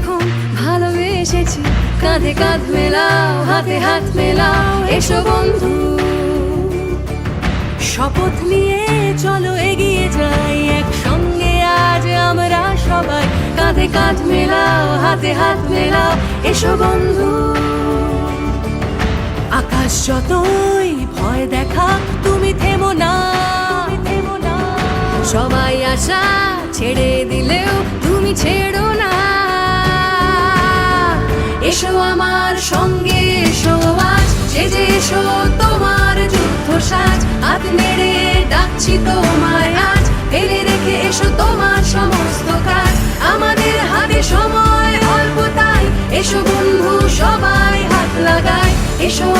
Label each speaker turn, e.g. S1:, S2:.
S1: যখন ভালোবেসেছি, কাঁধে কাঁধ মেলাও, হাতে হাত মেলাও, এসো বন্ধু। শপথ নিয়ে চলো এগিয়ে যাই, একসঙ্গে আজ আমরা সবাই। কাঁধে কাঁধ মেলাও, হাতে হাত মেলাও, এসো বন্ধু। আকাশ যতই ভয় দেখা, তুমি থেমো না। সবাই আশা ছেড়ে দিলেও তুমি ছেড়ো এসো আমার সঙ্গে, এসো আজ। সেজে এসো, তোমার যুদ্ধ সাজ। হাত নেড়ে ডাকছি তোমায় আজ। ফেলে রেখে এসো তোমার সমস্ত কাজ। আমাদের হাতে সময়, অল্প তাই। এসো বন্ধু, সবাই হাত লাগায়। এসো